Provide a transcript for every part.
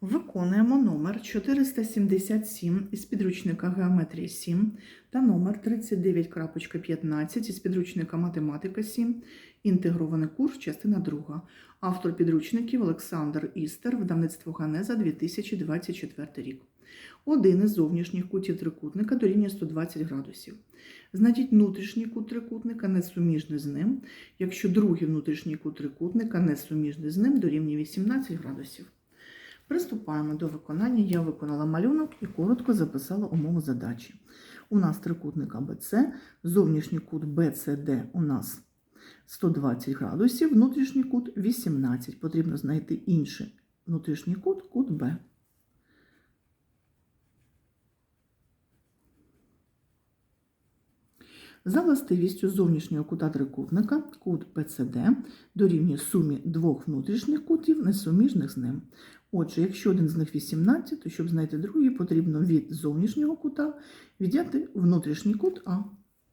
Виконуємо номер 477 із підручника Геометрії 7 та номер 39.15 із підручника Математика 7, інтегрований курс, частина 2. Автор підручників Олександр Істер, видавництво Ганеза 2024 рік. Один із зовнішніх кутів трикутника дорівнює 120 градусів. Знайдіть внутрішній кут трикутника несуміжний з ним, якщо другий внутрішній кут трикутника несуміжний з ним дорівнює 18 градусів. Приступаємо до виконання. Я виконала малюнок і коротко записала умову задачі. У нас трикутник АБЦ, зовнішній кут BCD у нас 120 градусів, внутрішній кут 18. Потрібно знайти інший внутрішній кут, кут Б. За властивістю зовнішнього кута трикутника кут PCD дорівнює сумі двох внутрішніх кутів, несуміжних з ним. Отже, якщо один з них 18, то щоб знайти другий, потрібно від зовнішнього кута відняти внутрішній кут А.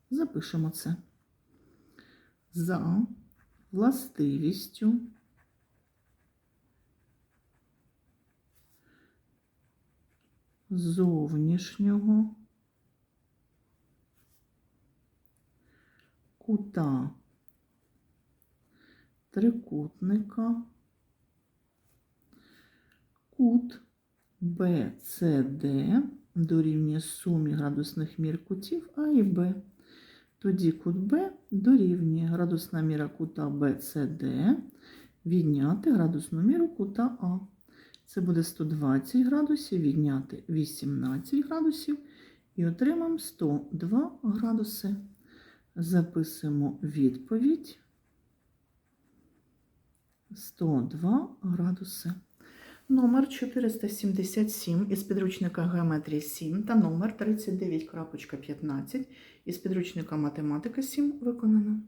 Запишемо це. За властивістю зовнішнього кута трикутника кут BCD дорівнює сумі градусних мір кутів А і Б. Тоді кут Б дорівнює градусна міра кута BCD відняти градусну міру кута А. Це буде 120 градусів відняти 18 градусів і отримаємо 102 градуси. Записуємо відповідь 102 градуси. Номер 477 із підручника Геометрії 7 та номер 39.15 із підручника Математика 7 виконано.